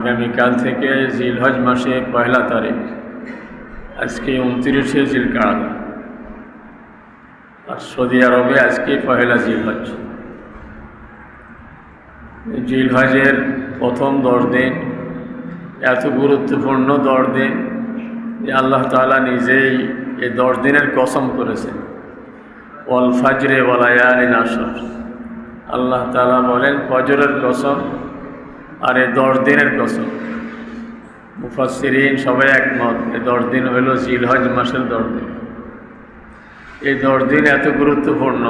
আগামীকাল থেকে জিলহজ মাসের পয়লা তারিখ, আজকে উনত্রিশে জিল জিলকাড়া আর সৌদি আরবে আজকে পয়লা জিলহজ। জিলহজের প্রথম দশ দিন এত গুরুত্বপূর্ণ দশ দিন যে আল্লাহ তাআলা নিজেই এই দশ দিনের কসম করেছেন। ওয়াল ফাজরে ওয়ালায়ালি আল্লাহ তালা বলেন, ফজরের কসম আর এই দশ দিনের কসম। মুফাসিরিন সবাই একমত এই দশ দিন হইল জিলহজ মাসের দশ দিন। এই দশ দিন এত গুরুত্বপূর্ণ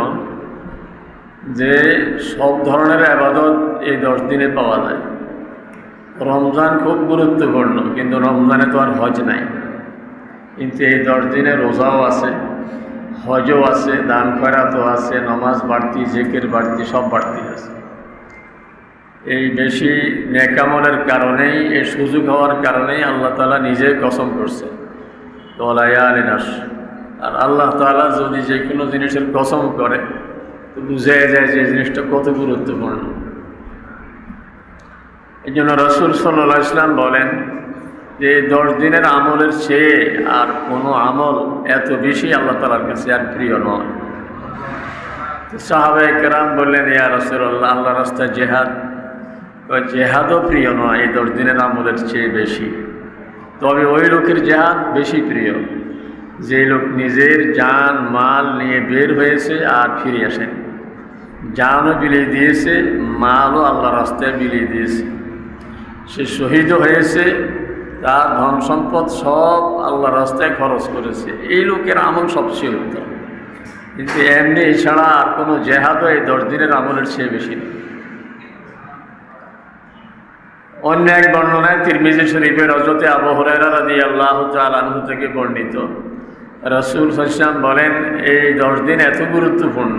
যে সব ধরনের আবাদত এই দশ দিনে পাওয়া যায়। রমজান খুব গুরুত্বপূর্ণ, কিন্তু রমজানে তো আর হজ নাই। কিন্তু এই দশ দিনে রোজাও আছে, হজও আছে, দান খয়রাতও আছে, নমাজ বাড়তি, জেকের বাড়তি, সব বাড়তি আছে। এই বেশি নেকামলের কারণেই, এই সুযোগ হওয়ার কারণেই আল্লাহ তালা নিজে কসম করছে। তোলায়ালিনাস আর আল্লাহ তালা যদি যে কোনো জিনিসের কসম করে, তো বুঝে যায় যে জিনিসটা কত গুরুত্বপূর্ণ। এই জন্য রসুল সাল্লাহ ইসলাম বলেন যে দশ দিনের আমলের চেয়ে আর কোনো আমল এত বেশি আল্লাহ তালার কাছে আর প্রিয় নয়। তো সাহাবে কেরাম বললেন, ইয়া রসুল্লাহ আল্লাহ রাস্তায় জেহাদ কয় জেহাদও প্রিয় নয়, এই দশ দিনের আমলের চেয়ে বেশি। তবে ওই লোকের জেহাদ বেশি প্রিয়, যে লোক নিজের যান মাল নিয়ে বের হয়েছে আর ফিরে আসেন। জানও বিলিয়ে দিয়েছে, মালও আল্লাহ রাস্তায় বিলিয়ে দিয়েছে। সে শহীদও হয়েছে, তার ধন সম্পদ সব আল্লাহ রাস্তায় খরচ করেছে। এই লোকের আমল সবচেয়ে উত্তম কিন্তু এমনি এছাড়া আর কোনো জেহাদও এই দশ দিনের আমলের চেয়ে বেশি নেই অন্য এক বর্ণনায় তিরমিজি শরীফের হজরতে আবহরেরা রাজি আল্লাহ আনহু থেকে বর্ণিত। রসুল সাল্লাম বলেন, এই দশ দিন এত গুরুত্বপূর্ণ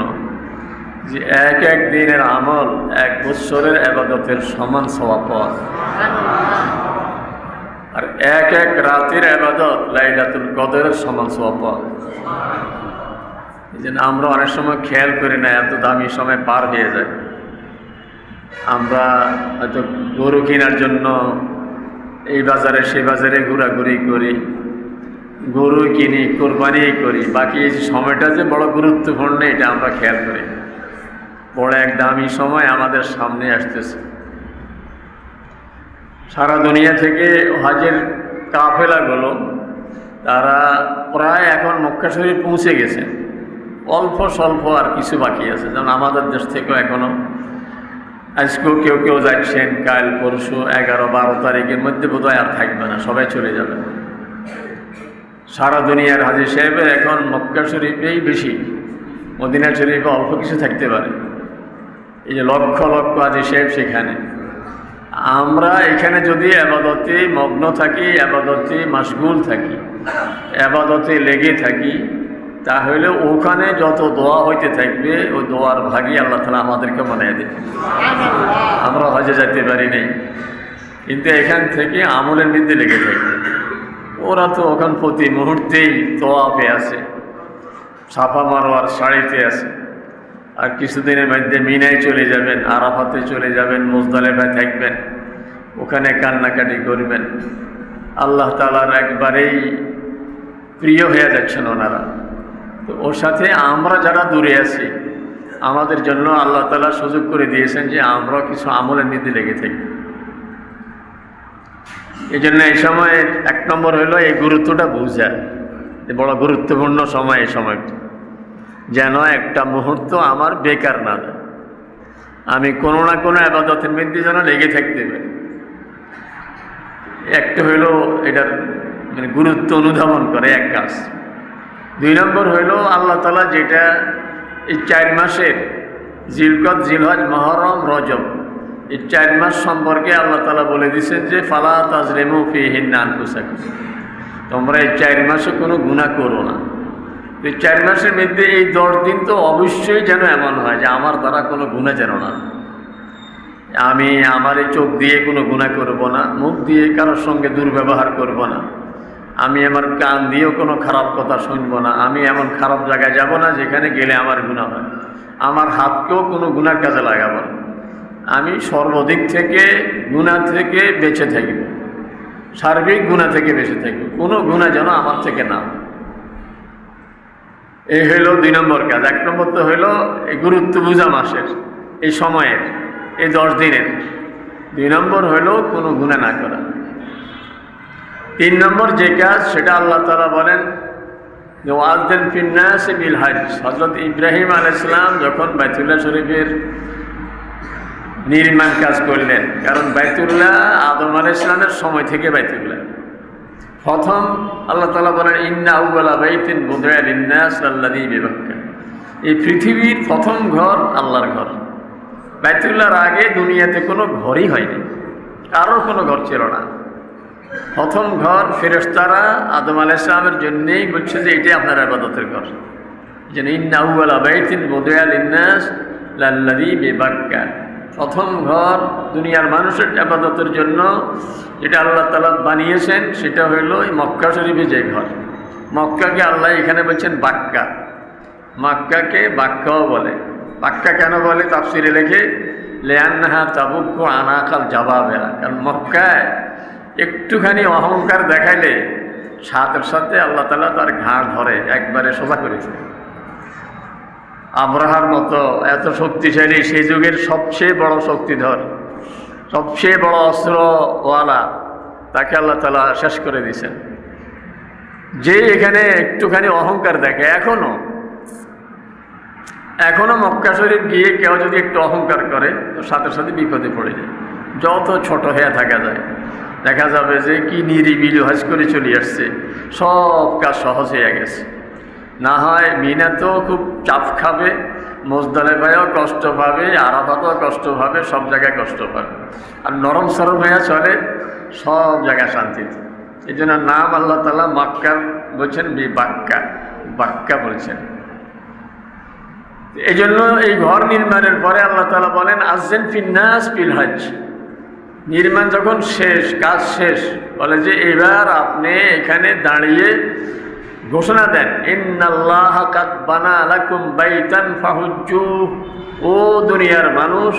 যে এক এক দিনের আমল এক বৎসরের আবাদতের সমান স্বভাব আর এক এক রাতের আবাদত লাইলাতুল কদরের সমান স্বভাব এই জন্য আমরা অনেক সময় খেয়াল করি না, এত দামি সময় পার হয়ে যায়। আমরা হয়তো গরু কেনার জন্য এই বাজারে, সেই বাজারে ঘোরাঘুরি করি, গরু কিনি, কোরবানি করি। বাকি এই সময়টা যে বড় গুরুত্বপূর্ণ, এটা আমরা খেয়াল করি। বড় এক দামি সময় আমাদের সামনে আসতেছে। সারা দুনিয়া থেকে হজের কাফেলাগুলো, তারা প্রায় এখন মক্কা শরীফ পৌঁছে গেছে। অল্প স্বল্প আর কিছু বাকি আছে। যেমন আমাদের দেশ থেকেও এখনও আজকেও কেউ কেউ যাচ্ছেন, কাল, পরশু, এগারো, বারো তারিখের মধ্যে বোধহয় আর থাকবে না, সবাই চলে যাবে। সারা দুনিয়ার হাজির সাহেবের এখন মক্কা শরীফেই বেশি, মদিনা শরীফে অল্প কিছু থাকতে পারে। এই যে লক্ষ লক্ষ হাজির সাহেব সেখানে। আমরা এখানে যদি আবাদতে মগ্ন থাকি, আবাদতে মাসগুল থাকি, আবাদতে লেগে থাকি তাহলে ওখানে যত দোয়া হইতে থাকবে, ওই দোয়ার ভাগই আল্লাহ তালা আমাদেরকে বানিয়ে দেবে। আমরা হজে যাইতে পারি নাই। কিন্তু এখান থেকে আমলের মধ্যে লেগে থাকবে ওরা তো ওখান প্রতি মুহূর্তেই তোয়াফে আছে সাফা মারোয়ার শাড়িতে আছে। আর কিছুদিনের মধ্যে মিনায় চলে যাবেন, আরাফাতে চলে যাবেন, মোজদালেফায় থাকবেন, ওখানে কান্নাকাটি করবেন। আল্লাহ তালার একবারেই প্রিয় হয়ে যাচ্ছেন ওনারা। তো ওর সাথে আমরা যারা দূরে আছি, আমাদের জন্য আল্লাহ তালা সুযোগ করে দিয়েছেন যে আমরা কিছু আমলের নীতি লেগে থাকি। এই জন্য এই সময় এক নম্বর হলো এই গুরুত্বটা বুঝা বড় গুরুত্বপূর্ণ সময় এই সময়টা। যেন একটা মুহূর্ত আমার বেকার না যায়। আমি কোনো না কোনো আবাদতের মধ্যে যেন লেগে থাকতে পারি। একটা হইল এটার মানে গুরুত্ব অনুধাবন করে এক কাজ। দুই নম্বর হইল আল্লাহ তালা যেটা এই চার মাসের জিলকত, জিলহজ, মহরম, রজব, এই চার মাস সম্পর্কে আল্লাহ তালা বলে দিছেন যে, ফালা তাজরেমু ফি হিন্নান পোশাক তোমরা এই চার মাসে কোনো গুণা করো না। এই চার মাসের মধ্যে এই দশ দিন তো অবশ্যই যেন এমন হয় যে, আমার দ্বারা কোনো গুণা যেন না আমি আমার এই চোখ দিয়ে কোনো গুণা করব না, মুখ দিয়ে কারোর সঙ্গে দুর্ব্যবহার করব না। আমি আমার কান দিয়েও কোনো খারাপ কথা শুনব না। আমি এমন খারাপ জায়গায় যাব না যেখানে গেলে আমার গুণা হয়। আমার হাতকেও কোনো গুণার কাজে লাগাবো না। আমি সর্বদিক থেকে গুণা থেকে বেঁচে থাকব। সার্বিক গুণা থেকে বেঁচে থাকব। কোনো গুণা যেন আমার থেকে না। এই হইল দুই নম্বর কাজ। এক নম্বর তো হইল এই গুরুত্ব বুঝা মাসের, এই সময়ের, এই দশ দিনের। দুই নম্বর হইল কোনো গুণা না করা। তিন নম্বর যে কাজ, সেটা আল্লাহ তালা বলেন, যে ওয়াজদেন ফিন্নাস বিল হাজ। হজরত ইব্রাহিম আলাইসলাম যখন বাইতুল্লাহ শরীফের নির্মাণ কাজ করলেন, কারণ বাইতুল্লাহ আদম আলাইসলামের সময় থেকে বাইতুল্লাহ। প্রথম আল্লাহ তালা বলেন, ইন্না আউ্লা বাইতিন বুধরাল ইন্নাস আল্লাদি বিবাক্কা এই পৃথিবীর প্রথম ঘর আল্লাহর ঘর। বাইতুল্লাহর আগে দুনিয়াতে কোনো ঘরই হয়নি, কারোর কোনো ঘর ছিল না। প্রথম ঘর ফেরেস্তারা আদম আলাহ ইসলামের জন্যেই বলছে যে এটাই আপনার আবাদতের ঘর। যেন ইন্না আউ্লা বাইতিন বুধরাল ইন্নাস লাল্লাদি বিবাক্কা। প্রথম ঘর দুনিয়ার মানুষের আবাদতের জন্য যেটা আল্লাহ তালা বানিয়েছেন, সেটা হইল এই মক্কা শরীফে যে ঘর। মক্কাকে আল্লাহ এখানে বলছেন বাক্কা। মক্কাকে বাক্কাও বলে। বাক্কা কেন বলে? তাফসিরে লেখে লেয়ান্নাহা চাবুক্য আনাকাল জাবাবেরা কারণ মক্কায় একটুখানি অহংকার দেখাইলে সাথে সাথে আল্লাহ তালা তার ঘাড় ধরে, একবারে সোজা করেছে আব্রাহার মতো এত শক্তিশালী সেই যুগের সবচেয়ে বড় শক্তিধর, সবচেয়ে বড় অস্ত্রওয়ালা, তাকে আল্লাহ তালা শেষ করে দিয়েছেন। যে এখানে একটুখানি অহংকার দেখে, এখনও এখনও মক্কা শরীফ গিয়ে কেউ যদি একটু অহংকার করে, তো সাথে সাথে বিপদে পড়ে যায়, যত ছোট হয়ে থাকা যায়। দেখা যাবে যে কি নিরিবিলি হজ করে চলে আসছে। সব কাজ সহজ হয়ে গেছে। না হয় মিনাতেও খুব চাপ খাবে মোজদালেফায়ও কষ্ট পাবে, আরাফাতেও কষ্ট পাবে, সব জায়গায় কষ্ট পাবে। আর নরম সরম হয়ে চলে, সব জায়গায় শান্তিতে এই জন্য নাম আল্লাহ তালা মাক্কার বলছেন বাক্কা বাক্কা বলছেন। এই জন্য এই ঘর নির্মাণের পরে আল্লাহ তালা বলেন আসছেন ফিন্নাস পিল হজ নির্মাণ যখন শেষ, কাজ শেষ, বলে যে এবার আপনি এখানে দাঁড়িয়ে ঘোষণা দেন, ইন্নাল্লাহ বানা ও দুনিয়ার মানুষ,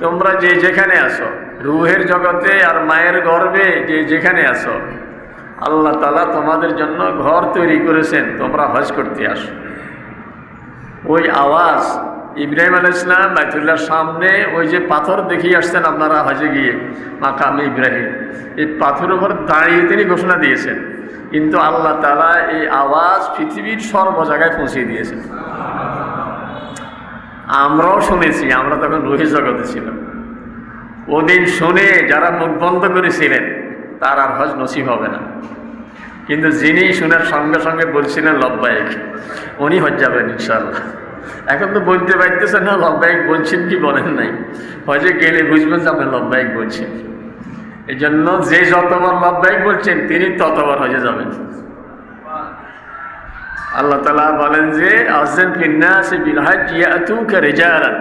তোমরা যে যেখানে আসো রুহের জগতে আর মায়ের গর্বে যে যেখানে আসো আল্লাহ তালা তোমাদের জন্য ঘর তৈরি করেছেন, তোমরা হজ করতে আসো। ওই আওয়াজ ইব্রাহিম আল ইসলাম বাইতুল্লাহর সামনে ওই যে পাথর দেখিয়ে আসছেন আপনারা হজে গিয়ে, মাকাম ইব্রাহিম। এই পাথরের উপর দাঁড়িয়ে তিনি ঘোষণা দিয়েছেন। কিন্তু আল্লাহ তালা এই আওয়াজ পৃথিবীর সর্ব জায়গায় পৌঁছিয়ে দিয়েছেন। আমরাও শুনেছি, আমরা তখন রোহি জগতে ছিলাম। ওদিন শুনে যারা মুখ বন্ধ করেছিলেন, তার আর হজ নসিব হবে না। কিন্তু যিনি শোনার সঙ্গে সঙ্গে বলছিলেন, লব্বায়ক উনি হজ যাবেন ইনশাল্লাহ এখন তো বলতে পারতেছেন না লব্বায়ক বলছেন কি বলেন নাই। হজে গেলে বুঝবেন যে আপনি লব্বায়ক বলছেন। এই জন্য যে যতবার লব্বায়ক বলছেন, তিনি ততবার হজে যাবেন। আল্লাহ তালা বলেন যে আজেন ফিন্নাসে বিলহাজ ইয়াতুকা রেজারান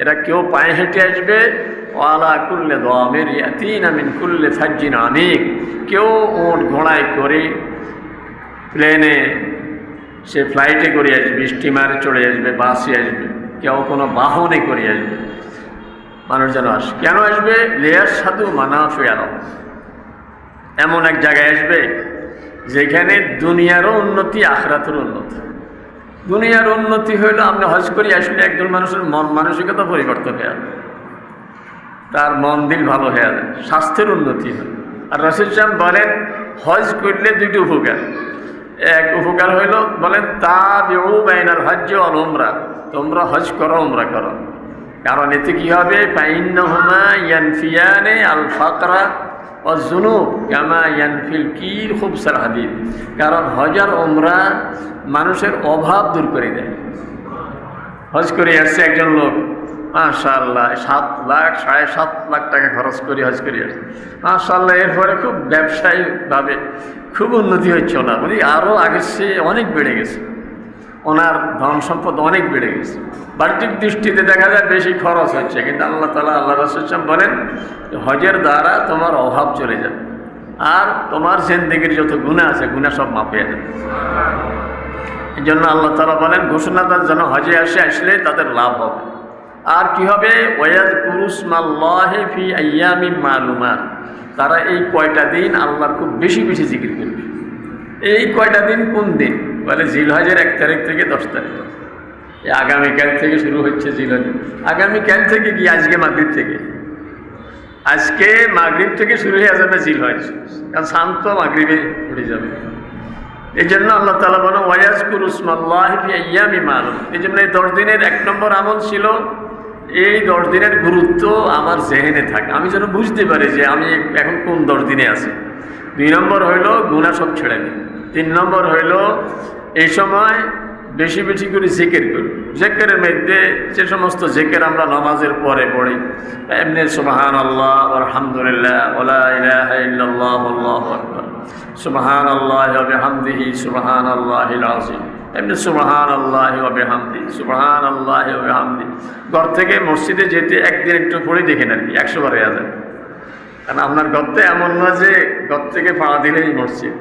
এরা কেউ পায়ে হেঁটে আসবে, ওয়ালা কুল্লে দমের ইয়াতিন আমিন কুল্লে ফাজ্জিন আমিক কেউ ওট ঘোড়ায় করে প্লেনে সে ফ্লাইটে করে আসবে স্টিমারে চড়ে আসবে বাসে আসবে, কেউ কোনো বাহনে করে আসবে। মানুষ যেন আসে। কেন আসবে? লেয়ার সাধু মানাফে আলম এমন এক জায়গায় আসবে, যেখানে দুনিয়ারও উন্নতি আখরাতের উন্নতি। দুনিয়ার উন্নতি হইল আপনি হজ করি আসলে একজন মানুষের মন মানসিকতা পরিবর্তন হয়ে যাবে। তার মন দিল ভালো হয়ে যাবে, স্বাস্থ্যের উন্নতি হয় আর রসুল সাহেব বলেন, হজ করলে দুইটি উপকার। এক উপকার হইল, বলেন তা বেউ বাইনাল হজ অল উমরা। তোমরা হজ করো, উমরা করো। কারণ এতে কী হবে? পাইন্নহুমা ইয়ানফিয়ানে আল ফাকরা ও জুনুব, কামা ইয়ানফিল কির খুব সারাহাদিদ কারণ হজার ওমরা মানুষের অভাব দূর করে দেয়। হজ করে আসছে একজন লোক। মাশাল্লাহ সাত লাখ, সাড়ে সাত লাখ টাকা খরচ করে, হজ করে। আসছে মাশাল্লাহ এরপরে খুব ব্যবসায়িকভাবে খুব উন্নতি হচ্ছে ওনার। উনি আরও আগের চেয়ে অনেক বেড়ে গেছে। ওনার ধন সম্পদ অনেক বেড়ে গেছে। বাড়িটির দৃষ্টিতে দেখা যায় বেশি খরচ হচ্ছে, কিন্তু আল্লাহ তালা আল্লাহ রসুলাম বলেন, হজের দ্বারা তোমার অভাব চলে যাবে। আর তোমার জিন্দগির যত গুণা আছে গুণা সব মাপিয়ে যাবে। এই জন্য আল্লাহ তালা বলেন ঘোষণা তার যেন হজে আসে, আসলে তাদের লাভ হবে। আর কি হবে? কুরুসমাল্লাহে ফি তারা এই কয়টা দিন আল্লাহর খুব বেশি বেশি জিকির করবে। এই কয়টা দিন কোন দিন? বলে জিলহজের এক তারিখ থেকে দশ তারিখ। এই আগামীকাল থেকে শুরু হচ্ছে জিলহজ। আগামীকাল থেকে কি? আজকে মাগরিব থেকে। আজকে মাগরিব থেকে শুরু হয়ে যাবে জিলহজ। কারণ শান্ত মাগরিবে উঠে যাবে। এই জন্য আল্লাহ তালা বলো ওয়াজ কুরুসমাল্লাহি মালুম এই জন্য এই দশ দিনের এক নম্বর আমল ছিল এই দশ দিনের গুরুত্ব আমার জেহেনে থাকে। আমি যেন বুঝতে পারি যে আমি এখন কোন দশ দিনে আছি। দুই নম্বর হইল গুণা সব ছেড়ে দিই তিন নম্বর হইল এই সময় বেশি বেশি করে জেকের করি জেকের মধ্যে যে সমস্ত জেকের আমরা নামাজের পরে পড়ি, এমনি সুবাহান আল্লাহ আলহামদুলিল্লাহ সুবাহান আল্লাহ হামদিহি সুবাহান আল্লাহ আজিম এমনি সুবাহান আল্লাহ হামদি সুবাহান আল্লাহ হামদি ঘর থেকে মসজিদে যেতে একদিন একটু পড়ে দেখেন আর কি, একশো বার যায়। কারণ আপনার গর্তে এমন না যে ঘর থেকে পাড়া দিলেই মসজিদ।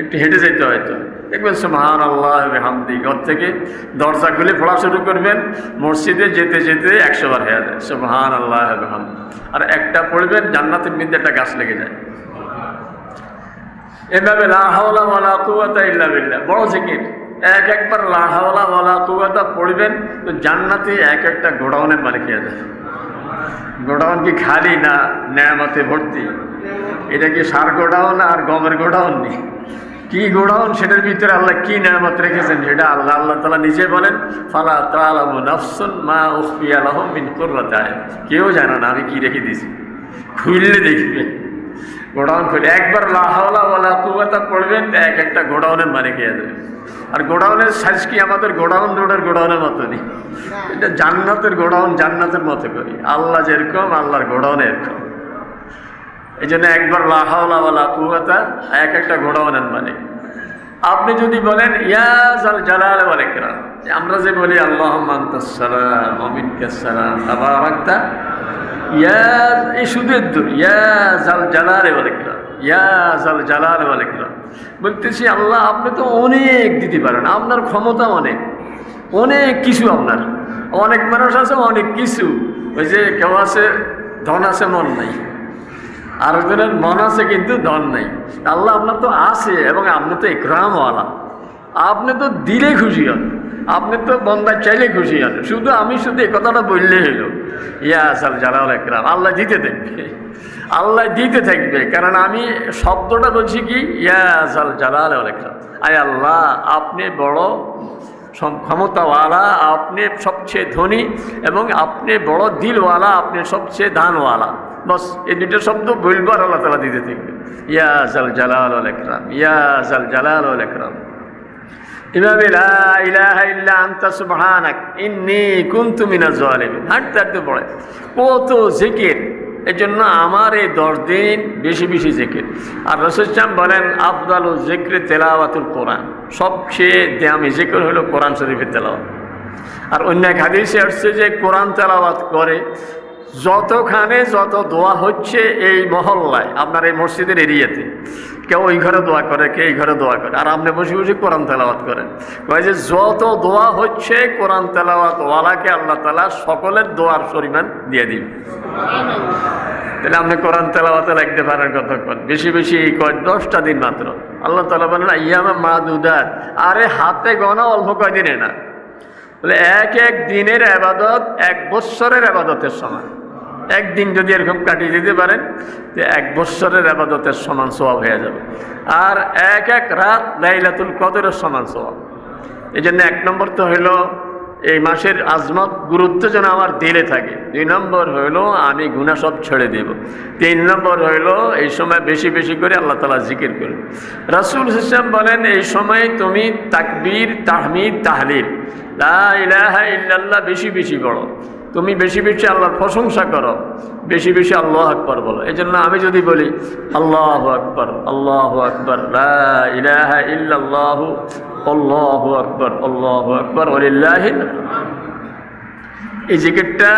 একটু হেঁটে যেতে হয়তো দেখবেন সুবাহান আল্লাহ হামদি ঘর থেকে দরজা খুলে পড়া শুরু করবেন, মসজিদে যেতে যেতে একশো বার হয়ে যায় সুবাহান আল্লাহ হামদি আর একটা পড়বেন, জান্নাতের মধ্যে একটা গাছ লেগে যায়। এভাবে বিল্লাহ, বড় জিকির। এক একবার লাহাওলা ওয়ালা কুয়াতা পড়বেন, তো জান্নাতে এক একটা গোডাউনের মালিক হয়ে যায় গোডাউন কি খালি না ন্যায়ামতে ভর্তি? এটা কি সার গোডাউন আর গমের গোডাউন নেই কি গোডাউন, সেটার ভিতরে আল্লাহ কি নিয়ামত রেখেছেন সেটা আল্লাহ আল্লাহ তালা নিজে বলেন, ফালা তালাম নফসুন মা উফি আলহ মিন কররাতায় কেউ জানে না আমি কি রেখে দিয়েছি। খুললে দেখবে। গোডাউন খুলে একবার লাহাওয়ালা কুয়াতা পড়বেন এক একটা গোডাউনের মানে হয়ে যাবে। আর গোডাউনের সাইজ কি আমাদের গোডাউন রোডের গোডাউনের মতো নেই এটা জান্নাতের গোডাউন জান্নাতের মতো করি। আল্লাহ যেরকম আল্লাহর গোডাউন এরকম। এই জন্য একবার লাহাওলা বলা কুয়াতা এক একটা গোডাউনের মানে আপনি যদি বলেন ইয়াজ আল জালাল আমরা যে বলি আল্লাহ মান্তাসালাম অমিন কাসালাম তাবারাকতা ইয়াজ এই সুদের দূর ইয়াজ আল জালাল ওয়ালাইকরাম ইয়াজ আল জালাল ওয়ালাইকরাম বলতেছি, আল্লাহ আপনি তো অনেক দিতে পারেন, আপনার ক্ষমতা অনেক অনেক কিছু আপনার। অনেক মানুষ আছে, অনেক কিছু। ওই যে কেউ আছে, ধন আছে, মন নাই। আরেকজনের মন আছে, কিন্তু ধন নাই। আল্লাহ আপনার তো আছে, এবং আপনি তো একরামওয়ালা। আপনি তো দিলে খুশি হন। আপনি তো বন্দা চাইলে খুশি হন। শুধু আমি শুধু এই কথাটা বললেই হইল। ইয়া আসাল জালাল একরাম, আল্লাহ দিতে থাকবে। আল্লাহ দিতে থাকবে। কারণ আমি শব্দটা বলছি কি? ইয়া আসাল জালাল একরাম। আয় আল্লাহ, আপনি বড় ক্ষমতাওয়ালা, আপনি সবচেয়ে ধনী এবং আপনি বড় দিলওয়ালা, আপনি সবচেয়ে দানওয়ালা। বস, এই দুটো শব্দ বলবার আল্লাহ তালা দিতে থাকবে। ইয়া জাল জালাল একরাম, ইয়া জাল জালাল একরাম। এভাবে হাঁটতে হাঁটতে পড়ে। কত জিকির। এই জন্য আমার এই দশ দিন বেশি বেশি জেকের। আর রসুলাম বলেন, আফদাল ও জেকরে তেলাওয়াতুল কোরআন। সবচেয়ে দামি জেকের হলো কোরআন শরীফের তেলাওয়াত। আর অন্য এক হাদিসে আসছে যে, কোরআন তেলাওয়াত করে যতখানে যত দোয়া হচ্ছে এই মহল্লায়, আপনার এই মসজিদের এরিয়াতে, কেউ ওই ঘরে দোয়া করে কে এই ঘরে দোয়া করে। আর আপনি বসে বসে কোরআন তেলাওয়াত করেন। কয় যে যত দোয়া হচ্ছে কোরআন তেলাওয়াত ওয়ালাকে আল্লাহ তালা সকলের দোয়ার পরিমাণ দিয়ে দিবে তাহলে আপনি কোরআন তেলাওয়াতে লাগতে পারেন কতক্ষণ? বেশি বেশি এই কয় দশটা দিন মাত্র। আল্লাহ তালা বলেন ইয়ামা মা দুদার আরে হাতে গনা অল্প কয়দিনে না। বলে এক এক দিনের আবাদত এক বৎসরের আবাদতের সমান। একদিন যদি এরকম কাটিয়ে দিতে পারেন, যে এক বৎসরের আবাদতের সমান স্বভাব হয়ে যাবে। আর এক এক রাত লাইলাতুল কদরের সমান স্বভাব এই জন্য এক নম্বর তো হইল এই মাসের আজমত গুরুত্ব যেন আমার দিলে থাকে। দুই নম্বর হইল আমি গুণা সব ছেড়ে দেব। তিন নম্বর হইল এই সময় বেশি বেশি করে আল্লাহ তালা জিকির করবে রাসুল হিসাম বলেন, এই সময় তুমি তাকবীর, তাহমিদ তাহলির লা ইলাহা ইল্লাল্লাহ বেশি বেশি করো তুমি বেশি বেশি আল্লাহর প্রশংসা করো, বেশি বেশি আল্লাহ আকবর বলো। এই জন্য আমি যদি বলি, আল্লাহ আকবর আল্লাহ আকবর ইল্লাল্লাহু, আল্লাহ আকবর আল্লাহ আকবর ওলিল্লাহিন এই জিকিরটা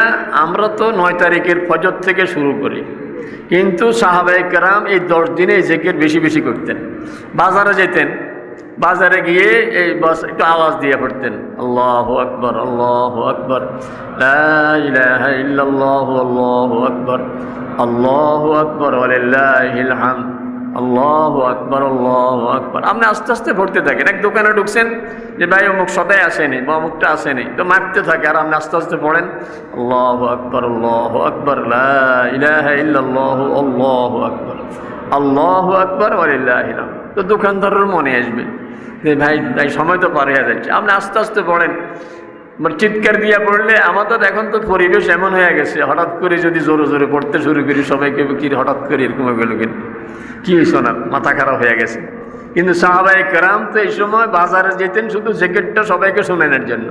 আমরা তো নয় তারিখের ফজর থেকে শুরু করি। কিন্তু সাহাবাই কেরাম এই দশ দিনে এই জিকির বেশি বেশি করতেন। বাজারে যেতেন বাজারে গিয়ে এই বাস একটু আওয়াজ দিয়ে পড়তেন। আল্লাহ আকবর আল্লাহ আকবর। আল্লাহ আকবর। আল্লাহ আকবর আল্লাহ আকবর আল্লাহ আকবর। আপনি আস্তে আস্তে ভরতে থাকেন। এক দোকানে ঢুকছেন যে, ভাই, অমুক সদাই আসেনি বা অমুকটা আসেনি। তো মারতে থাকে আর আপনি আস্তে আস্তে পড়েন। আল্লাহ আকবর আল্লাহ আকবর। ইল্লাল্লাহ, আল্লাহ আকবর। আল্লাহ আকবর আলিল্লাহিলাম তো দোকানদারের মনে আসবে যে ভাই ভাই, সময় তো পার হয়ে যাচ্ছে। আপনি আস্তে আস্তে পড়েন। মানে চিৎকার দিয়া পড়লে আমাদের এখন তো পরিবেশ এমন হয়ে গেছে, হঠাৎ করে যদি জোরে জোরে পড়তে শুরু করি, সবাইকে কি হঠাৎ করে এরকম গেল কি হয়েছে না মাথা খারাপ হয়ে গেছে। কিন্তু সাহাবাই কেরাম তো এই সময় বাজারে যেতেন, শুধু জ্যাকেটটা সবাইকে শোনানোর জন্য।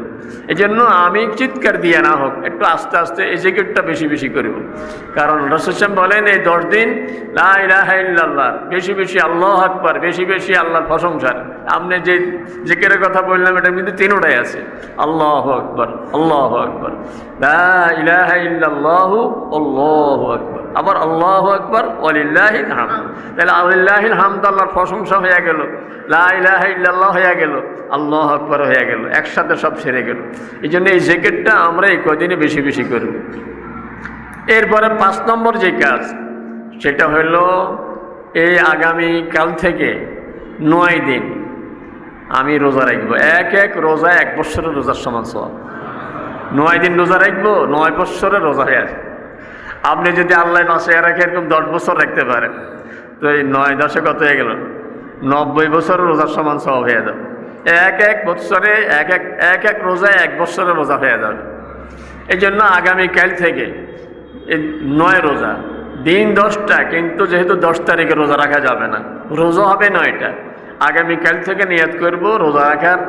এই জন্য আমি চিৎকার দিয়ে না হোক, একটু আস্তে আস্তে এই জ্যাকেটটা বেশি বেশি করব। কারণ রসুসাম বলেন, এই দশ দিন লাহ বেশি বেশি আল্লাহ আকবার, বেশি বেশি আল্লাহর প্রশংসার আপনি যে জেকেরের কথা বললাম এটা কিন্তু তিনোটাই আছে। আল্লাহ আকবর আল্লাহ আকবর। ইলাহ ইল্লাল্লাহু, আল্লাহু আকবর। আবার আল্লাহ আকবর অলিল্লাহিল হাম তাহলে আলিল্লাহিল হামদ আল্লাহর প্রশংসা হয়ে গেল, লা ইলাহা ইল্লাল্লাহ হয়ে গেল, আল্লাহ আকবর হয়ে গেল, একসাথে সব সেরে গেল। এই জন্য এই জ্যাকেটটা আমরা এই কদিনে বেশি বেশি করব এরপরে পাঁচ নম্বর যে কাজ, সেটা হইল এই আগামী কাল থেকে নয় দিন আমি রোজা রাখব। এক এক রোজা এক বছরের রোজার সমান সব নয় দিন রোজা রাখব, নয় বছরের রোজা হয়ে আছে আপনি যদি আল্লাহ মাসে রাখে, এরকম দশ বছর রাখতে পারেন। তো এই নয় দশে কত হয়ে গেল? নব্বই বছর রোজার সমান সব হয়ে যাবে। এক এক বছরে, এক এক এক এক রোজায় এক বছরের রোজা হয়ে যাবে। এই জন্য আগামীকাল থেকে এই নয় রোজা, দিন দশটা, কিন্তু যেহেতু দশ তারিখে রোজা রাখা যাবে না, রোজা হবে নয়টা। আগামীকাল থেকে নিয়ত করব রোজা রাখার,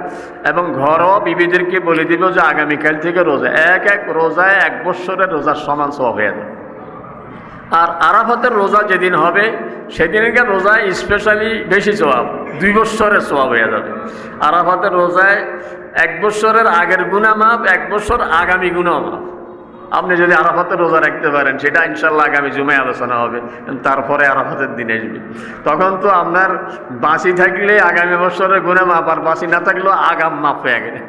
এবং ঘরও বিবিদেরকে বলে দিব যে আগামীকাল থেকে রোজা, এক এক রোজায় এক বছরের রোজার সমান সব হয়ে যাবে। আর আরাফাতের রোজা যেদিন হবে, সেদিনকার রোজায় স্পেশালি বেশি সোয়াব দুই বছরের সোয়াব হয়ে যাবে। আরাফাতের রোজায় এক বছরের আগের গুণা মাপ এক বছর আগামী গুণা মাপ আপনি যদি আরাফাতের রোজা রাখতে পারেন, সেটা ইনশাল্লাহ আগামী জুমায় আলোচনা হবে তারপরে আরাফাতের দিন আসবে। তখন তো আপনার বাসি থাকলে আগামী বছরের গুণা মাপ আর বাসি না থাকলেও আগাম মাপ হয়ে গেলে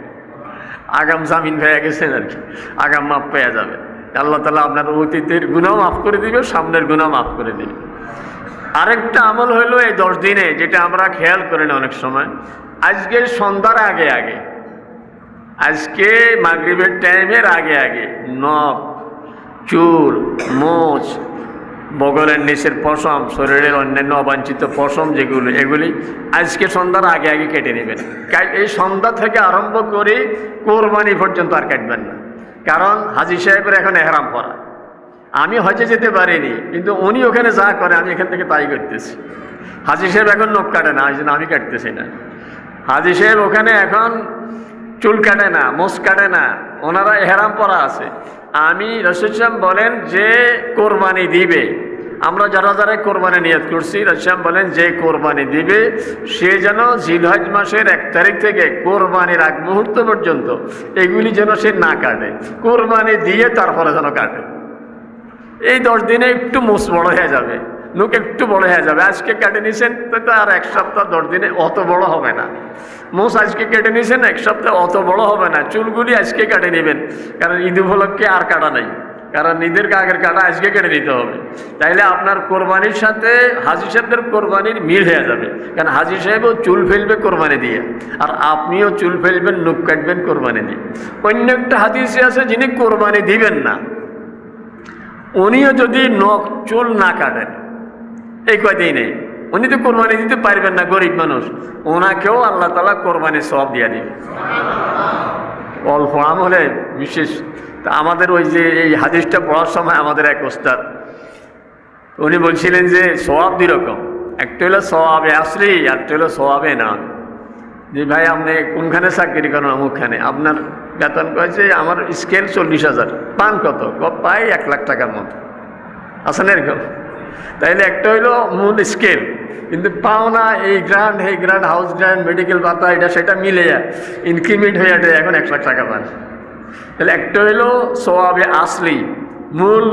আগাম জামিন হয়ে গেছেন আর কি। আগাম মাপ পেয়ে যাবে। আল্লাহ তালা আপনার অতীতের গুণাও মাফ করে দিবে, সামনের গুণাও মাফ করে দিবে। আরেকটা আমল হইল এই দশ দিনে, যেটা আমরা খেয়াল করি না অনেক সময়। আজকে সন্ধ্যার আগে আগে। আজকে মাগরিবের টাইমের আগে আগে। নখ, চুল, মোচ, বগলের নিচের পশম, শরীরের অন্যান্য অবাঞ্ছিত পশম যেগুলো, এগুলি আজকে সন্ধ্যার আগে আগে কেটে নেবেন। এই সন্ধ্যা থেকে আরম্ভ করে কোরবানি পর্যন্ত আর কাটবেন না। কারণ হাজি সাহেবের এখন এহরাম পরা আমি হজে যেতে পারিনি, কিন্তু উনি ওখানে যা করে, আমি এখান থেকে তাই করতেছি। হাজি সাহেব এখন নখ কাটে না, এই জন্য আমি কাটতেছি না। হাজি সাহেব ওখানে এখন চুল কাটে না মোস কাটে না, ওনারা এহরাম পরা আছে। আমি রসুল বলেন যে, কোরবানি দিবে। আমরা যারা যারা কোরবানি নিয়ত করছি রসুলাম বলেন, যে কোরবানি দিবে, সে যেন জিলহজ মাসের এক তারিখ থেকে কোরবানির আগ মুহূর্ত পর্যন্ত এগুলি যেন সে না কাটে। কোরবানি দিয়ে তারপরে যেন কাটে। এই দশ দিনে একটু মুস বড় হয়ে যাবে। নুক একটু বড় হয়ে যাবে। আজকে কেটে নিছেন, তো আর এক সপ্তাহ দশ দিনে অত বড় হবে না। মোষ আজকে কেটে নিয়েছেন এক সপ্তাহ অত বড় হবে না। চুলগুলি আজকে কেটে নেবেন, কারণ ঈদ উপলক্ষে আর কাটা নেই। কারণ ঈদের আগের কাটা আজকে কেটে দিতে হবে। তাইলে আপনার কোরবানির সাথে হাজি সাহেবদের কোরবানির মিল হয়ে যাবে। কারণ হাজি সাহেবও চুল ফেলবে কোরবানি দিয়ে, আর আপনিও চুল ফেলবেন নুক কাটবেন কোরবানি দিয়ে। অন্য একটা হাদিসে আছে, যিনি কোরবানি দিবেন না, উনিও যদি নখ, চুল না কাটেন, এই কয়দিন নেই উনি তো কোরবানি দিতে পারবেন না, গরিব মানুষ। ওনাকেও আল্লাহ তালা কোরবানি সব দিয়ে দিবে অল্প আমলে বিশেষ তা আমাদের ওই যে এই হাদিসটা পড়ার সময় আমাদের এক ওস্তাদ, উনি বলছিলেন যে সবাব দুই রকম, একটা হলো সবাবে আসলি একটা হলো সবাবে না যে ভাই, আপনি কোনখানে চাকরি করেন, অমুকখানে? আপনার বেতন কয়েছে আমার স্কেল চল্লিশ হাজার। পান কত? পাই এক লাখ টাকার মতো। আছেন এরকম? তাইলে একটা হইল মূল স্কেল কিন্তু পাওনা, এই গ্রান্ড এই গ্রান্ড হাউস গ্রান্ড মেডিকেল ভাতা, এটা সেটা মিলে যায় ইনক্রিমেন্ট হয়ে যায়, এখন এক লাখ টাকা পান। তাহলে একটা হইল সোয়াবে আসলি, মূল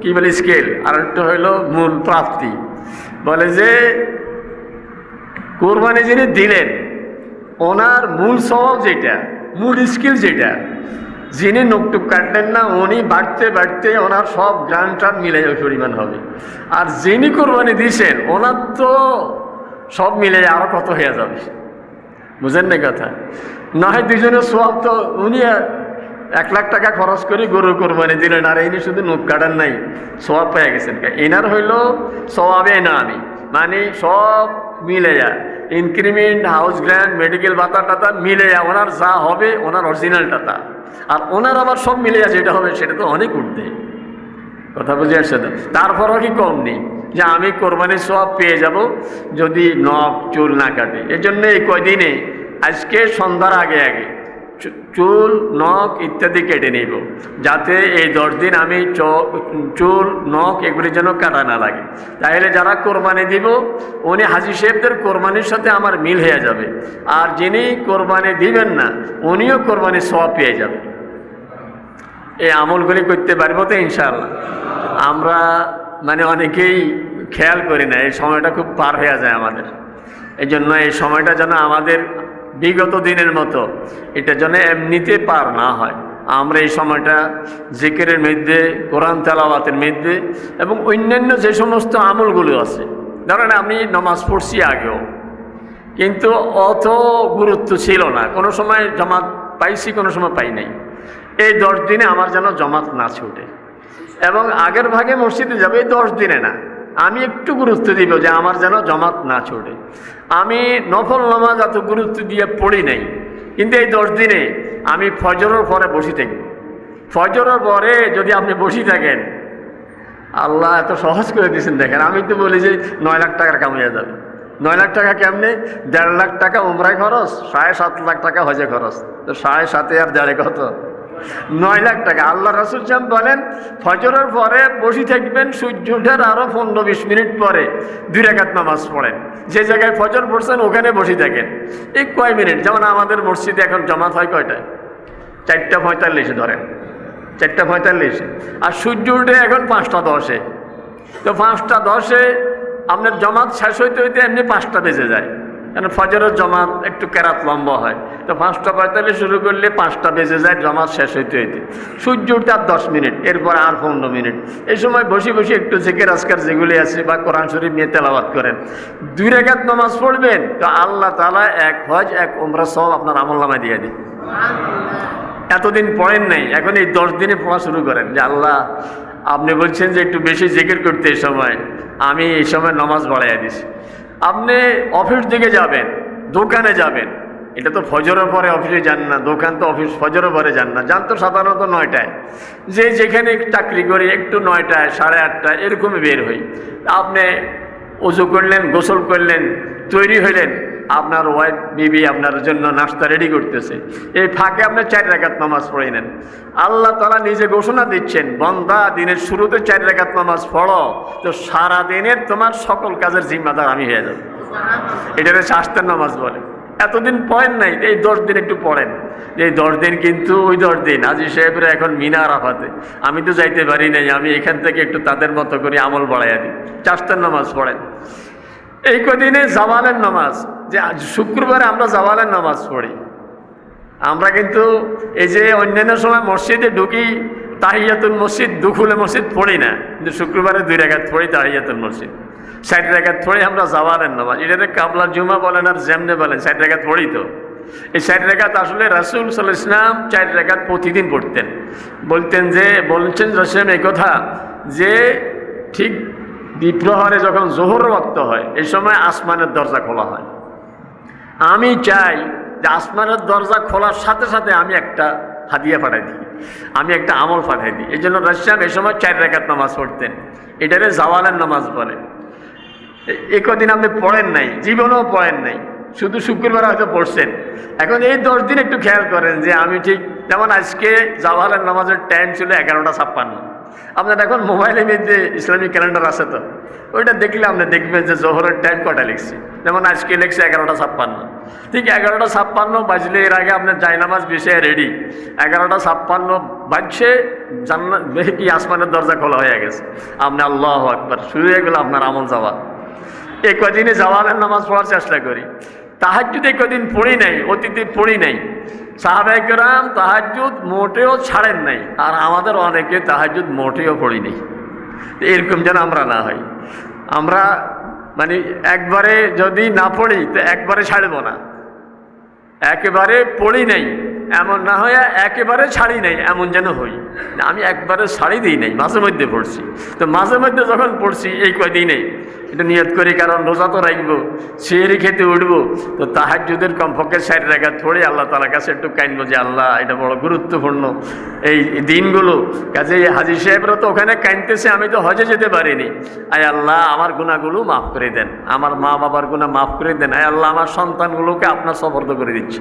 কি বলে স্কেল আর একটা হইল মূল প্রাপ্তি। বলে যে, কোরবানি যিনি দিলেন, ওনার মূল স্বভাব যেটা, মূল স্কিল যেটা, যিনি নোকটুক কাটলেন না, উনি বাড়তে বাড়তে ওনার সব গান টান মিলে যাবে পরিমাণ হবে। আর যিনি কোরবানি দিয়েছেন, ওনার তো সব মিলে আরও কত হয়ে যাবে? বুঝেন না কথা। না হয় দুজনের সব তো উনি এক লাখ টাকা খরচ করে গরু কোরবানি দিলেন, আর ইনি শুধু নোক কাটান নাই সবাব পেয়ে গেছেন এনার হইল সবাবে না আমি মানে সব মিলে যায় ইনক্রিমেন্ট হাউস গ্র্যান্ড মেডিকেল ভাতা টাতা মিলে যায় ওনার যা হবে, ওনার অরিজিনালটা তা আর ওনার আবার সব মিলে যায় যেটা হবে, সেটা তো অনেক উঠবে কথা বুঝে আসছে তো? তারপরও কি কম নেই, যে আমি কোরবানির সব পেয়ে যাব যদি নখ, চুল না কাটে। এই জন্য এই কয়দিনে, আজকে, সন্ধ্যার আগে আগে চুল, নখ ইত্যাদি কেটে নিব। যাতে এই দশ দিন আমি চুল, নখ এগুলি যেন কাটা না লাগে। তাহলে যারা কোরবানি দিব, উনি হাজি সাহেবদের কোরবানির সাথে আমার মিল হয়ে যাবে। আর যিনি কোরবানি দিবেন না, উনিও কোরবানির সব পেয়ে যাবে। এই আমলগুলি করতে পারব তো ইনশাল্লাহ আমরা মানে অনেকেই খেয়াল করি না, এই সময়টা খুব পার হয়ে যায় আমাদের। এই জন্য এই সময়টা যেন আমাদের বিগত দিনের মতো। এটা যেন এমনিতে পার না হয়। আমরা এই সময়টা জিকিরের মধ্যে, কোরআন তেলাওয়াতের মধ্যে এবং অন্যান্য যে সমস্ত আমলগুলো আছে। ধরেন আমি নমাজ পড়ছি আগেও। কিন্তু অত গুরুত্ব ছিল না। কোনো সময় জমাত পাইছি, কোনো সময় পাই নাই। এই দশ দিনে আমার যেন জমাত না ছুটে। এবং আগের ভাগে মসজিদে যাবে এই দশ দিনে না। আমি একটু গুরুত্ব দিব যে আমার যেন জমাত না ছুটে আমি নফল নামাজ এত গুরুত্ব দিয়ে পড়ি নাই, কিন্তু এই দশ দিনে আমি ফজরের পরে বসি থাকি। ফজরের পরে যদি আপনি বসি থাকেন, আল্লাহ এত সহজ করে দিয়েছেন দেখেন। আমি তো বলি যে নয় লাখ টাকার কামিয়ে যাবে। নয় লাখ টাকা কেমনে? দেড় লাখ টাকা উমরায় খরচ, সাড়ে সাত লাখ টাকা হজে খরচ। তো সাড়ে সাতে আর দেড়ে কত? নয় লাখ টাকা। আল্লাহ রাসুল সাহেব বলেন, ফজরের পরে বসে থাকবেন, সূর্য ওঠার আরও পনেরো বিশ মিনিট পরে দুই রেখাত নামাজ পড়েন। যে জায়গায় ফজর পড়ছেন, ওখানে বসে থাকেন। এই কয় মিনিট? যেমন আমাদের মসজিদে এখন জমাত হয় কয়টায়? চারটা পঁয়তাল্লিশে ধরেন। চারটা পঁয়তাল্লিশে। আর সূর্য উঠে এখন পাঁচটা দশে। তো পাঁচটা দশে আপনার জমাত শেষ হইতে হইতে এমনি পাঁচটা বেজে যায়। কারণ ফজরের জমাত একটু কেরাত লম্বা হয়? তো পাঁচটা পঁয়তাল্লিশ শুরু করলে পাঁচটা বেজে যায়, জমাত শেষ হইতে হইতে। সূর্য উঠতে আর দশ মিনিট, এরপর আর পনেরো মিনিট। এই সময় বসে বসে একটু জেকের আজকার যেগুলি আছে বা কোরআন শরীফ নিয়ে তেলাবাদ করেন। দুই রেখাত নামাজ পড়বেন, তো আল্লাহ তালা এক হজ, এক ওমরা সব আপনার আমল নামায় দিয়ে দিন। এতদিন পড়েন নাই, এখন এই দশ দিনে পড়া শুরু করেন। যে আল্লাহ, আপনি বলছেন যে একটু বেশি জেকের করতে এই সময়, আমি এই সময় নামাজ বাড়াইয়া দিছি। আপনি অফিস দিকে যাবেন, দোকানে যাবেন। এটা তো ফজরের পরে অফিসে যান না, দোকান তো অফিস ফজরের পরে যান না। যান তো সাধারণত নয়টায়। যে যেখানে চাকরি করি, একটু নয়টায়, সাড়ে আটটায়, এরকমই বের হই। আপনি উজু করলেন, গোসল করলেন, তৈরি হইলেন আপনার ওয়াইফ বিবি আপনার জন্য নাস্তা রেডি করতেছে। এই ফাঁকে আপনি চার রেখাত নামাজ পড়ে নেন। আল্লাহ তালা নিজে ঘোষণা দিচ্ছেন, বন্দা, দিনের শুরুতে চার রেখাত নামাজ পড়ো, তো সারা দিনের তোমার সকল কাজের জিম্মাদার আমি হয়ে যাব। এটারে শাস্তের নামাজ বলে। এতদিন পড়েন নাই, এই দশ দিন একটু পড়েন। এই দশ দিন কিন্তু ওই দশ দিন আজি সাহেবরা এখন মিনা আরাফাতে আমি তো যাইতে পারি নাই, আমি এখান থেকে একটু তাদের মতো করে আমল বাড়াইয়া দিই। চাষতের নামাজ পড়েন। এই কদিনে জাওয়ালের নামাজ, যে শুক্রবারে আমরা জাওয়ালের নামাজ পড়ি। আমরা কিন্তু এই যে অন্যান্য সময় মসজিদে ঢুকি, তাহিয়াতুল মসজিদ, দুখুলে মসজিদ পড়ি না। কিন্তু শুক্রবারে দুই রেখাত পড়ি তাহিয়াতুল মসজিদ। ষাট রেখাত পড়ি আমরা জাওয়ালের নামাজ। এটাতে কাবলা জুমা বলেন আর জেমনে বলেন, ষাট রেখাত পড়ি তো। এই ষাট রেখাত আসলে রাসুল সাল ইসলাম চার রেখাত প্রতিদিন পড়তেন। বলতেন যে, বলছেন রসেম এই কথা যে, ঠিক দ্বিপ্রহরে যখন জোহর রক্ত হয় এই সময় আসমানের দরজা খোলা হয়। আমি চাই যে আসমানের দরজা খোলার সাথে সাথে আমি একটা হাদিয়া পাঠাই দিই, আমি একটা আমল পাঠাই দিই। এই জন্য রাশিয়াম এই সময় চার রেখাত নামাজ পড়তেন। এটারে জাওয়ালের নামাজ বলে। এ- কদিন আপনি পড়েন নাই, জীবনেও পড়েন নাই, শুধু শুক্রবার হয়তো পড়ছেন। এখন এই দশ দিন একটু খেয়াল করেন যে আমি ঠিক, যেমন আজকে জাওয়ালের নামাজের টাইম ছিল এগারোটা ছাপ্পান্ন। আপনার এখন মোবাইলের মধ্যে ইসলামিক ক্যালেন্ডার আছে তো। ওইটা দেখলে আপনি দেখবেন যে জোহরের টাইম কটা লিখছি। যেমন আজকে লিখছে এগারোটা ছাপ্পান্ন। ঠিক এগারোটা ছাপ্পান্ন বাজলে এর আগে আপনার জায়নামাজ বিষয়ে রেডি এগারোটা ছাপ্পান্ন বাজছে জান্নাত কি আসমানের দরজা খোলা হয়ে গেছে। আপনি আল্লাহ আকবার, শুরু হয়ে গেল আপনার আমল যাওয়া। এই কদিনে জাওয়ালের নামাজ পড়ার চেষ্টা করি। তাহাজুদে কদিন পড়ি নাই, অতীতে পড়ি নাই। সাহাবাহাম তাহাজুদ মোটেও ছাড়েন নাই, আর আমাদের অনেকে তাহাজুদ মোটেও পড়ি নাই। এরকম যেন আমরা না হই। আমরা মানে একবারে যদি না পড়ি, তো একবারে ছাড়ব না। একেবারে পড়ি নাই, এমন না হয়ে একেবারে ছাড়ি নাই, এমন যেন হই। আমি একবারে ছাড়ি দিই নাই, মাঝে মধ্যে পড়ছি। তো মাঝে মধ্যে যখন পড়ছি, এই কয়দিনেই এটা নিয়ত করি, কারণ রোজা তো রাখব, সিঁড়ি খেতে উঠবো। তো তাহার যুদের কমপক্ষে ষাট রেখা পড়ে আল্লাহ তালার কাছে একটু কাইনবো যে, আল্লাহ, এটা বড় গুরুত্বপূর্ণ। এই দিনগুলো কাজে হাজি সাহেবরা তো ওখানে কাইনতেছে আমি তো হজে যেতে পারিনি। আয় আল্লাহ, আমার গুণাগুলো মাফ করে দেন। আমার মা বাবার গুণা মাফ করে দেন। আয় আল্লাহ, আমার সন্তানগুলোকে আপনার সফর্দ করে দিচ্ছে।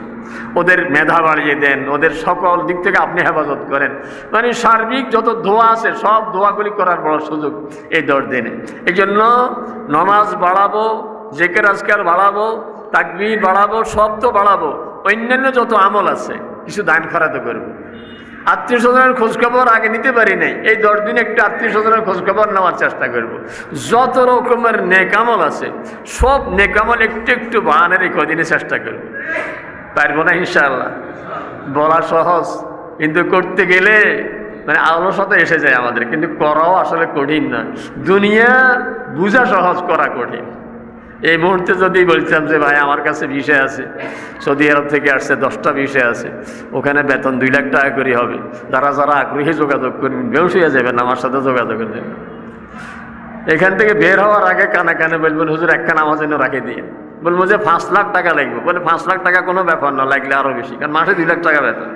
ওদের মেধা বাড়িয়ে দেন, ওদের সকল দিক থেকে আপনি হেফাজত করেন। মানে সার্বিক যত দোয়া আছে, সব দোয়াগুলি করার বড় সুযোগ এই দশ দিনে। এই জন্য নমাজ বাড়াবো, জেকের আজকার বাড়াবো, তাকবির বাড়াবো, সব তো বাড়াবো। অন্যান্য যত আমল আছে, কিছু দান খরাতে করব। আত্মীয় স্বজনের খোঁজখবর আগে নিতে পারি নাই, এই দশ দিন একটু আত্মীয় স্বজনের খোঁজখবর নেওয়ার চেষ্টা করব। যত রকমের নেকামল আছে, সব নেকামল একটু একটু বাড়ানোর এই কদিনে চেষ্টা করব। পারব না ইনশাআল্লাহ। বলা সহজ, কিন্তু করতে গেলে মানে অলসতা এসে যায় আমাদের, কিন্তু করাও আসলে কঠিন না। দুনিয়া বুঝা সহজ, করা কঠিন। এই মুহূর্তে যদি বলতাম যে, ভাই, আমার কাছে বিষয় আছে, সৌদি আরব থেকে আসছে, দশটা বিষয় আছে, ওখানে বেতন দুই লাখ টাকা করে হবে। যারা যারা আগ্রহী যোগাযোগ করবেন বেউস হয়ে যাবেন, আমার সাথে যোগাযোগ করবেন এখান থেকে বের হওয়ার আগে কানে কানে বলবেন, হুজুর একখান আমার জন্য রাখে দিয়ে। বলব যে, পাঁচ লাখ টাকা লাগবে। বলে, পাঁচ লাখ টাকা কোনো ব্যাপার না, লাগলে আরও বেশি। কারণ মাসে দুই লাখ টাকা বেতন।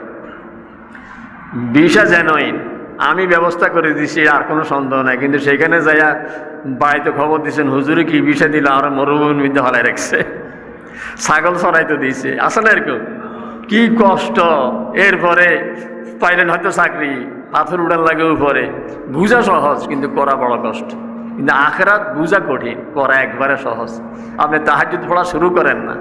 বিষা জেনুইন আমি ব্যবস্থা করে দিছি, আর কোনো সন্দেহ নাই। কিন্তু সেখানে যাইয়া বাড়িতে খবর দিচ্ছেন হুজুরে কি বিষা দিল? আর মধ্যে হলাই রাখছে। ছাগল ছড়াইতে দিয়েছে। আসলে এরকম? কি কষ্ট। এরপরে পাইলেন হয়তো চাকরি, পাথর উড়ান লাগে উপরে। বুঝা সহজ, কিন্তু করা বড় কষ্ট। কিন্তু আখরাত বুঝা কঠিন করা একবারে সহজ আপনি তাহাজুদ পড়া শুরু করেন না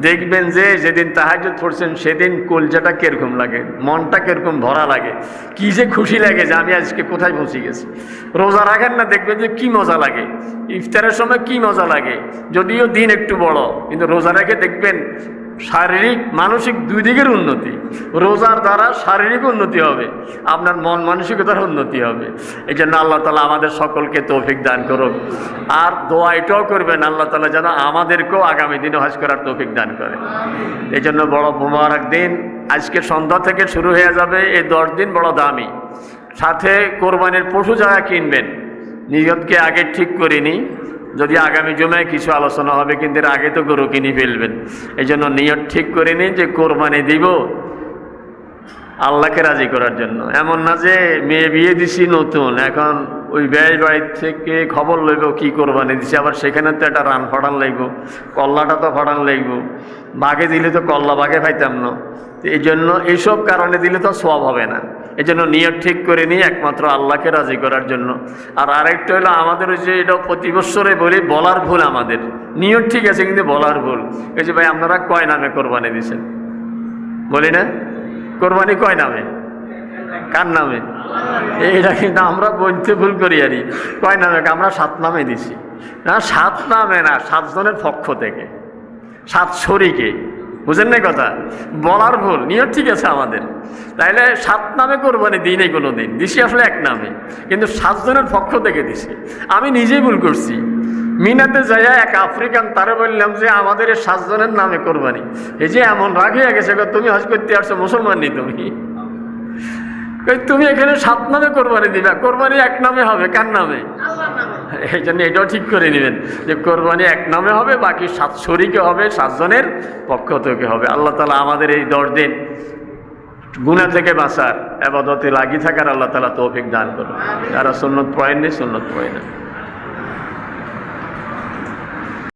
দেখবেন যে যেদিন তাহাজুদ পড়ছেন সেদিন কলজাটা কীরকম লাগে মনটা কীরকম ভরা লাগে কি যে খুশি লাগে যে আমি আজকে কোথায় পৌঁছে গেছি রোজা রাখেন না দেখবেন যে কি মজা লাগে ইফতারের সময় কি মজা লাগে যদিও দিন একটু বড় কিন্তু রোজা রেখে দেখবেন শারীরিক, মানসিক দুই দিকের উন্নতি। রোজার দ্বারা শারীরিক উন্নতি হবে, আপনার মন মানসিকতার উন্নতি হবে। এই জন্য আল্লাহ তালা আমাদের সকলকে তৌফিক দান করুক। আর দোয়া এটাও করবেন, আল্লাহ তালা যেন আমাদেরকেও আগামী দিনে হজ করার তৌফিক দান করে। এই জন্য বড় মোবারক দিন। আজকে সন্ধ্যা থেকে শুরু হয়ে যাবে, এই দশ দিন বড় দামি। সাথে কোরবানির পশু যারা কিনবেন, নিয়তকে আগে ঠিক করিনি যদি আগামী জমায় কিছু আলোচনা হবে, কিন্তু এর আগে তো গরু কিনে ফেলবেন। এই জন্য নিয়ত ঠিক করে নিন যে কোরবানি দিব আল্লাহকে রাজি করার জন্য। এমন না যে মেয়ে বিয়ে দিছি নতুন, এখন ওই ব্যয় বাড়ির থেকে খবর লইব, কি কোরবানি দিছি? আবার সেখানে তো একটা রান ফাটান লাগব কল্লাটা তো ফাটান লাগব বাঘে দিলে তো কল্লা বাঘে পাইতাম না। এই জন্য এইসব কারণে দিলে তো সব হবে না। এই জন্য নিয়ত ঠিক করে নিই একমাত্র আল্লাহকে রাজি করার জন্য। আর আরেকটা হলো আমাদের ওই যে এটা প্রতি বছরে বলি, বলার ভুল আমাদের। নিয়ত ঠিক আছে, কিন্তু বলার ভুল। এই যে ভাই, আপনারা কয় নামে কোরবানি দিছেন? বলি না? কোরবানি কয় নামে? কার নামে? এইটা কিন্তু আমরা বলতে ভুল করি আরই কয় নামে? আমরা সাত নামে দিছি। না, সাত নামে না, সাতজনের পক্ষ থেকে। সাত শরীকে। বুঝেন না কথা? বলার ভুল, নিয়ত ঠিক আছে আমাদের। তাইলে সাত নামে কোরবানি দিই নাই কোনো দিন দিছি আসলে এক নামে। কিন্তু সাতজনের পক্ষ থেকে দিছি। আমি নিজেই ভুল করছি। মিনাতে যাইয়া এক আফ্রিকান তারে বললাম যে, আমাদের এই সাতজনের নামে কোরবানি। এই যে এমন রাগ হয়ে গেছে তুমি হজ করতে আসছো, মুসলমান নি তুমি? তুমি এখানে সাত নামে কোরবানি দিবা। কোরবানি এক নামে হবে কার নামে? এই জন্য এটাও ঠিক করে নেবেন যে কোরবানি এক নামে হবে বাকি সাত শরীকে হবে সাতজনের পক্ষ থেকে হবে। আল্লাহ তালা আমাদের এই দশ দিন গুণা থেকে বাঁচার আবাদতে লাগিয়ে থাকার আল্লাহ তালা তৌফিক দান করুন। তারা সুন্নত পয়েন নেই সুন্নত পয়েন